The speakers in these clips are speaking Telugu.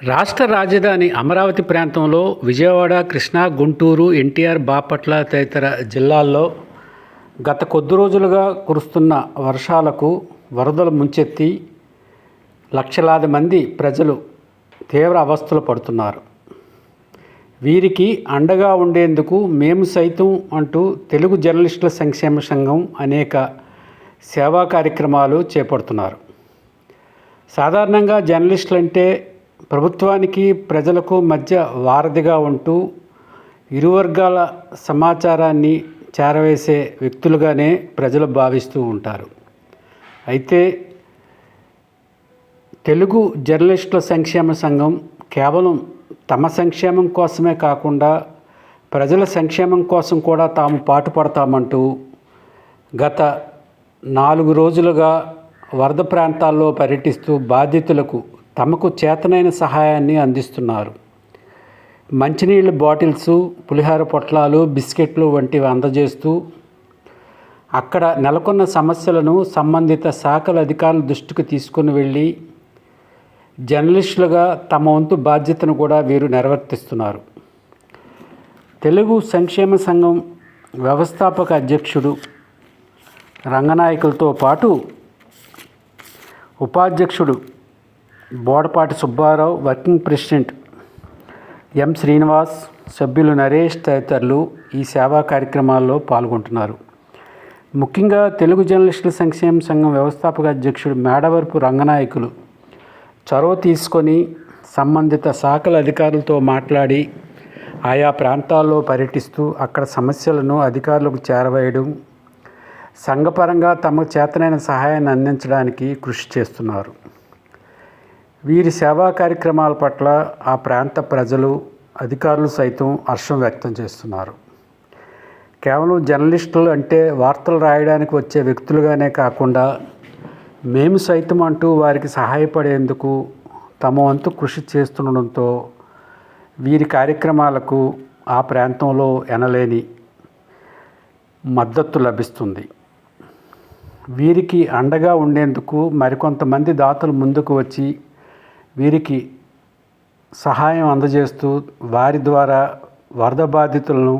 రాష్ట్ర రాజధాని అమరావతి ప్రాంతంలో విజయవాడ కృష్ణా గుంటూరు ఎన్టీఆర్ బాపట్ల తదితర జిల్లాల్లో గత కొద్ది రోజులుగా కురుస్తున్న వర్షాలకు వరదలు ముంచెత్తి లక్షలాది మంది ప్రజలు తీవ్ర అవస్థలు పడుతున్నారు. వీరికి అండగా ఉండేందుకు మేము సైతం అంటూ తెలుగు జర్నలిస్టుల సంక్షేమ సంఘం అనేక సేవా కార్యక్రమాలు చేపడుతున్నారు. సాధారణంగా జర్నలిస్టులు అంటే ప్రభుత్వానికి ప్రజలకు మధ్య వారధిగా ఉంటూ ఇరు వర్గాల సమాచారాన్ని చేరవేసే వ్యక్తులుగానే ప్రజలు భావిస్తూ ఉంటారు. అయితే తెలుగు జర్నలిస్టుల సంక్షేమ సంఘం కేవలం తమ సంక్షేమం కోసమే కాకుండా ప్రజల సంక్షేమం కోసం కూడా తాము పాటుపడతామంటూ గత నాలుగు రోజులుగా వరద ప్రాంతాల్లో పర్యటిస్తూ బాధితులకు తమకు చేతనైన సహాయాన్ని అందిస్తున్నారు. మంచినీళ్ళ బాటిల్స్ పులిహార పొట్లాలు బిస్కెట్లు వంటివి అందజేస్తూ అక్కడ నెలకొన్న సమస్యలను సంబంధిత శాఖల అధికారుల దృష్టికి తీసుకుని వెళ్ళి జర్నలిస్టులుగా తమ వంతు బాధ్యతను కూడా వీరు నిర్వర్తిస్తున్నారు. తెలుగు సంక్షేమ సంఘం వ్యవస్థాపక అధ్యక్షుడు రంగనాయకులతో పాటు ఉపాధ్యక్షుడు Bodapati Subbarao working president M. Srinivas సభ్యులు నరేష్ తదితరులు ఈ సేవా కార్యక్రమాల్లో పాల్గొంటున్నారు. ముఖ్యంగా తెలుగు జర్నలిస్టుల సంక్షేమ సంఘం వ్యవస్థాపక అధ్యక్షుడు మేడవరపు రంగనాయకులు చొరవ తీసుకొని సంబంధిత శాఖల అధికారులతో మాట్లాడి ఆయా ప్రాంతాల్లో పర్యటిస్తూ అక్కడ సమస్యలను అధికారులకు చేరవేయడం సంఘపరంగా తమకు చేతనైన సహాయాన్ని అందించడానికి కృషి చేస్తున్నారు. వీరి సేవా కార్యక్రమాల పట్ల ఆ ప్రాంత ప్రజలు అధికారులు సైతం హర్షం వ్యక్తం చేస్తున్నారు. కేవలం జర్నలిస్టులు అంటే వార్తలు రాయడానికి వచ్చే వ్యక్తులుగానే కాకుండా మేము సైతం అంటూ వారికి సహాయపడేందుకు తమ వంతు కృషి చేస్తుండడంతో వీరి కార్యక్రమాలకు ఆ ప్రాంతంలో ఎనలేని మద్దతు లభిస్తుంది. వీరికి అండగా ఉండేందుకు మరికొంతమంది దాతలు ముందుకు వచ్చి వీరికి సహాయం అందజేస్తూ వారి ద్వారా వరద బాధితులను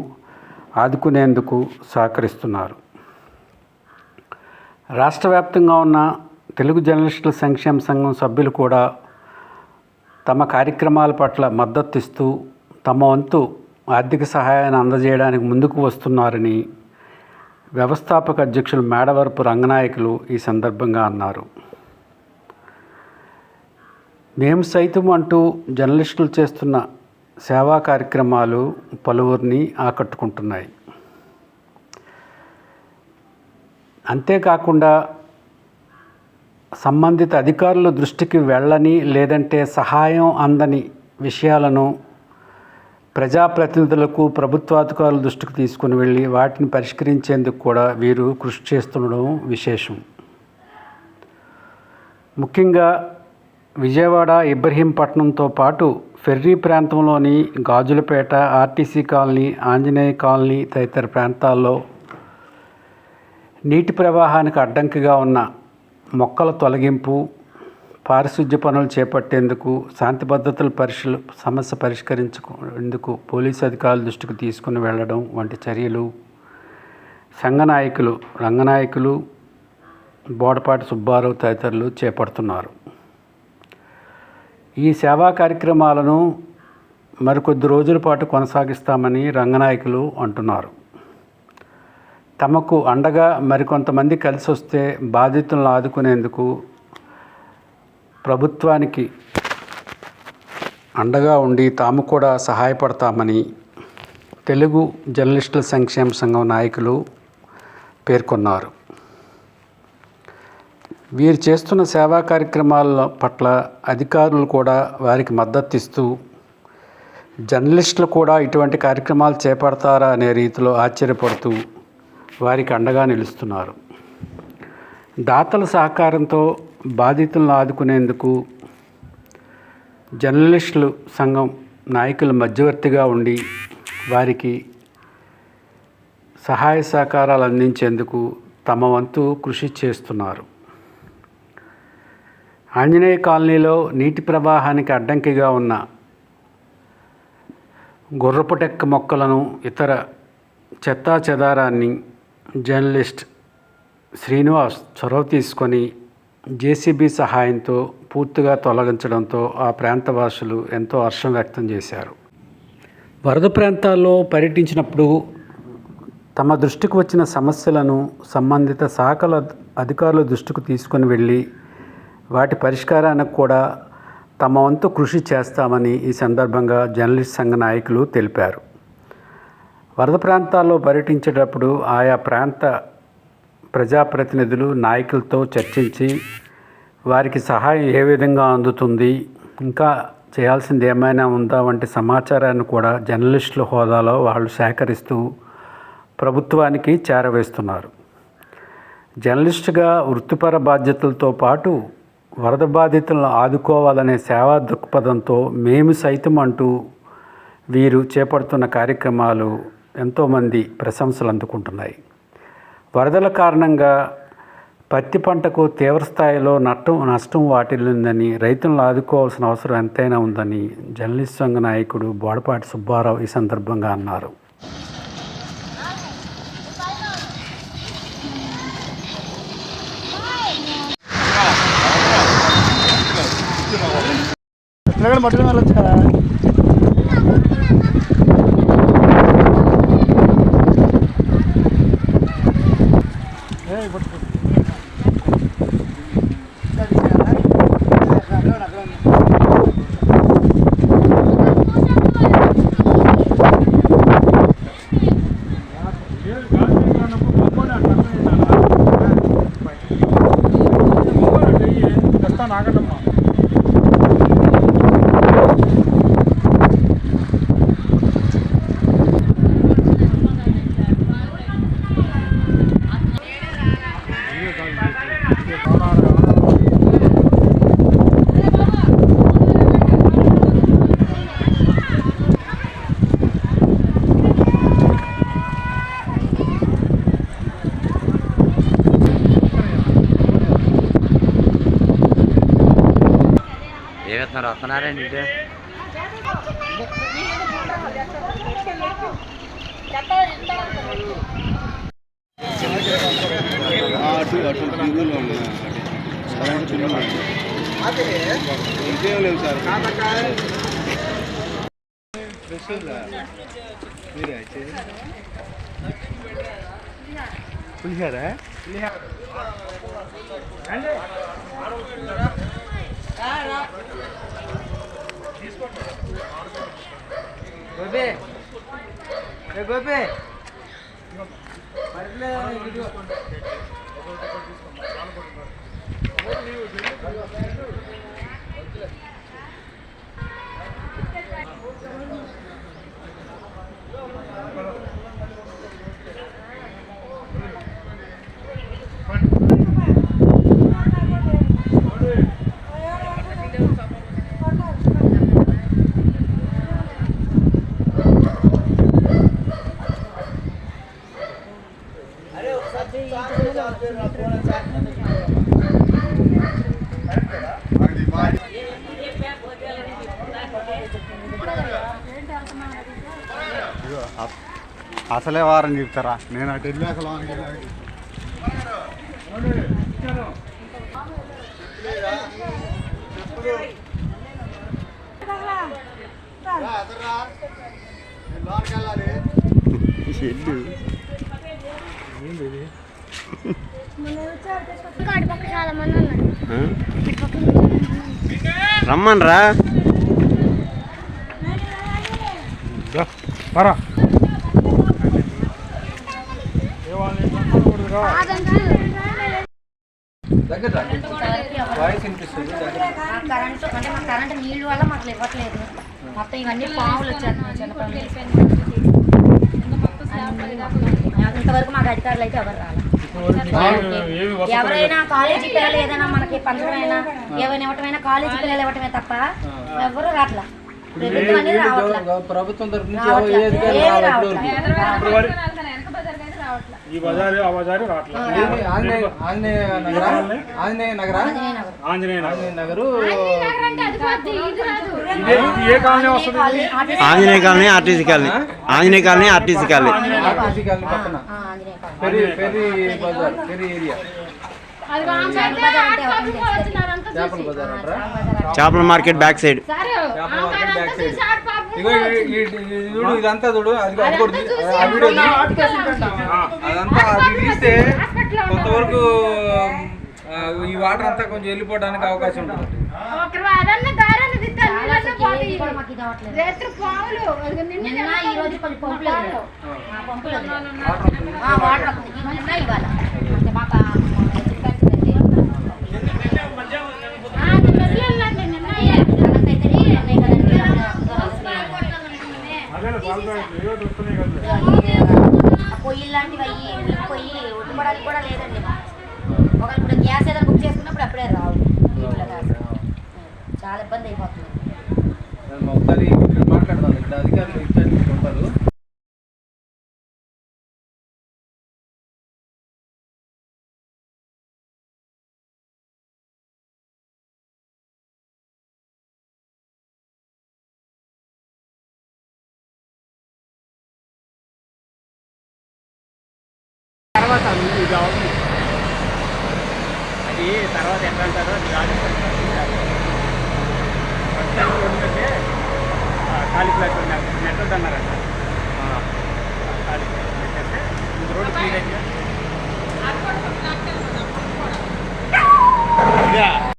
ఆదుకునేందుకు సహకరిస్తున్నారు. రాష్ట్ర వ్యాప్తంగా ఉన్న తెలుగు జర్నలిస్టుల సంక్షేమ సంఘం సభ్యులు కూడా తమ కార్యక్రమాల పట్ల మద్దతు ఇస్తూ తమ వంతు ఆర్థిక సహాయాన్ని అందజేయడానికి ముందుకు వస్తున్నారని వ్యవస్థాపక అధ్యక్షులు మేడవరపు రంగనాయకులు ఈ సందర్భంగా అన్నారు. మేము సైతం అంటూ జర్నలిస్టులు చేస్తున్న సేవా కార్యక్రమాలు పలువురిని ఆకట్టుకుంటున్నాయి. అంతేకాకుండా సంబంధిత అధికారుల దృష్టికి వెళ్ళని లేదంటే సహాయం అందని విషయాలను ప్రజాప్రతినిధులకు ప్రభుత్వాధికారుల దృష్టికి తీసుకుని వెళ్ళి వాటిని పరిష్కరించేందుకు కూడా వీరు కృషి చేస్తుండడం విశేషం. ముఖ్యంగా విజయవాడ ఇబ్రహీంపట్నంతో పాటు ఫెర్రీ ప్రాంతంలోని Gajulapeta RTC colony Anjaneya colony తదితర ప్రాంతాల్లో నీటి ప్రవాహానికి అడ్డంకిగా ఉన్న మొక్కల తొలగింపు పారిశుద్ధ్య పనులు చేపట్టేందుకు శాంతి భద్రతల పరిశీల సమస్య పరిష్కరించుకునేందుకు పోలీసు అధికారుల దృష్టికి తీసుకుని వెళ్ళడం వంటి చర్యలు. సంఘనాయకులు రంగనాయకులు బోడపాటి సుబ్బారావు తదితరులు చేపడుతున్నారు. ఈ సేవా కార్యక్రమాలను మరికొద్ది రోజుల పాటు కొనసాగిస్తామని రంగనాయకులు అంటున్నారు. తమకు అండగా మరికొంతమంది కలిసి వస్తే బాధితులను ఆదుకునేందుకు ప్రభుత్వానికి అండగా ఉండి తాము కూడా సహాయపడతామని తెలుగు జర్నలిస్టుల సంక్షేమ సంఘం నాయకులు పేర్కొన్నారు. వీరు చేస్తున్న సేవా కార్యక్రమాల పట్ల అధికారులు కూడా వారికి మద్దతు ఇస్తూ జర్నలిస్టులు కూడా ఇటువంటి కార్యక్రమాలు చేపడతారా అనే రీతిలో ఆశ్చర్యపడుతూ వారికి అండగా నిలుస్తున్నారు. దాతల సహకారంతో బాధితులను ఆదుకునేందుకు జర్నలిస్టులు సంఘం నాయకులు మధ్యవర్తిగా ఉండి వారికి సహాయ సహకారాలు అందించేందుకు తమ వంతు కృషి చేస్తున్నారు. ఆంజనేయ కాలనీలో నీటి ప్రవాహానికి అడ్డంకిగా ఉన్న గుర్రపుటెక్క మొక్కలను ఇతర చెత్తా చెదారాన్ని జర్నలిస్ట్ శ్రీనివాస్ చొరవ తీసుకొని జేసీబీ సహాయంతో పూర్తిగా తొలగించడంతో ఆ ప్రాంతవాసులు ఎంతో హర్షం వ్యక్తం చేశారు. వరద ప్రాంతాల్లో పర్యటించినప్పుడు తమ దృష్టికి వచ్చిన సమస్యలను సంబంధిత శాఖల అధికారుల దృష్టికి తీసుకొని వెళ్ళి వాటి పరిష్కారానికి కూడా తమ వంతు కృషి చేస్తామని ఈ సందర్భంగా జర్నలిస్ట్ సంఘ నాయకులు తెలిపారు. వరద ప్రాంతాల్లో పర్యటించేటప్పుడు ఆయా ప్రాంత ప్రజాప్రతినిధులు నాయకులతో చర్చించి వారికి సహాయం ఏ విధంగా అందుతుంది ఇంకా చేయాల్సింది ఏమైనా ఉందా వంటి సమాచారాన్ని కూడా జర్నలిస్టుల హోదాలో వాళ్ళు సేకరిస్తూ ప్రభుత్వానికి చేరవేస్తున్నారు. జర్నలిస్టుగా వృత్తిపర బాధ్యతలతో పాటు వరద బాధితులను ఆదుకోవాలనే సేవా దృక్పథంతో మేము సైతం అంటూ వీరు చేపడుతున్న కార్యక్రమాలు ఎంతోమంది ప్రశంసలు అందుకుంటున్నాయి. వరదల కారణంగా పత్తి పంటకు తీవ్రస్థాయిలో నష్టం నష్టం వాటిల్లిందని రైతులను ఆదుకోవాల్సిన అవసరం ఎంతైనా ఉందని జర్నలిస్ట్ సంఘ నాయకుడు బోడపాటి సుబ్బారావు ఈ సందర్భంగా అన్నారు. పిల్లగాడు పట్టుకుని వెళ్ళొచ్చు కదా ఏయ్, పట్టుకో. తెస్తాను, ఆగండమ్మా. వస్తున్నారండి అటు అటు బిగులు ఇంకేం లేవు సార్ పులిహారా గోపి. ఏ గోపి. ఇదిగో, అసలే వారం చెప్తారా? నేను అటు వెళ్ళాక లోనికి వెళ్ళాక ఇంకా పరా. కరెంటు అంటే మా కరెంటు నీళ్ళు వల్ల మాకు ఇవ్వట్లేదు మొత్తం ఇవన్నీ పాములు ఇంతవరకు మాకు అధికారులు అయితే ఎవరు రాలేదు ఎవరైనా కాలేజీ పిల్లలు ఏదైనా మనకి పంచమైనా ఏమైనా ఇవ్వటమైనా కాలేజీ పిల్లలు ఇవ్వటమే తప్ప ఎవరు రాట్లా. ప్రభుత్వం తరఫు ఈ బజారు ఆ బజారు ఆంజనేయ ఆంజనేయ నగరా? ఆంజనేయ నగరా? ఆంజనేయ నగర్? ఆంజనేయ నగర్. ఆంజనేయ నగరు. నగర్. అంటే అది పోద్ది, ఇది రాదు ఇదే ఇది ఏ కాలనీ వస్తుంది? Anjaneya colony RTC colony. Anjaneya colony RTC colony. RTC colony పక్కన. ఆ, ఆంజనేయ కాలనీ. ఫెరీ ఫెరీ బజార్ ఏరియా. చేపల market back side. Back side ఇగో ఈ- ఈ- ఈ- ఈ చూడు ఇదంతా చూడు. అది. అదంతా అది తీస్తే కొంతవరకు ఈ వాటర్ అంతా కొంచెం వెళ్ళిపోవడానికి అవకాశం ఉంటుంది. అదన్న దారాన్ని తిట్టాలి. నీళ్ళన్నీ పోతాయి ఇది కూడా మాకు ఇది అవ్వట్లేదు రేత్రి పాములు అది నిన్న నిన్న ఈ రోజు కొంచెం పంపులు వదిలారు. ఆ, పంపులు వదిలారు. ఆ, వాటర్ వస్తుంది. ఈ నిన్న ఇవాళ అంటే మాకు ఆ, చెప్పాల్సిందండి. ఆ, నిన్న వదిలేయండి, నిన్న అయ్యే. అలాగైతే నీళ్ళు ఉన్నాయి కదండి, అక్కడ వస్తున్నాయి. ఆ పొయ్యి లాంటివి అయ్యి పొయ్యి ఉట్టుకోవడానికి కూడా లేదండి ఒకవేళ ఇప్పుడు గ్యాస్ ఏదైనా బుక్ చేసుకున్నప్పుడు అప్పుడే రావు ఇంట్లో గ్యాస్. చాలా ఇబ్బంది అయిపోతుంది మాట్లాడతాను ఈ జాబ్ అది తర్వాత ఎట్లా అంటారో అది కాదు. ఫస్ట్ టైం చూడంటే కాలిఫ్లవర్ నెట్వర్క్ అన్నారంట కాలిఫ్లవర్ నెట్టంటే రోడ్డు క్లియర్ అయింది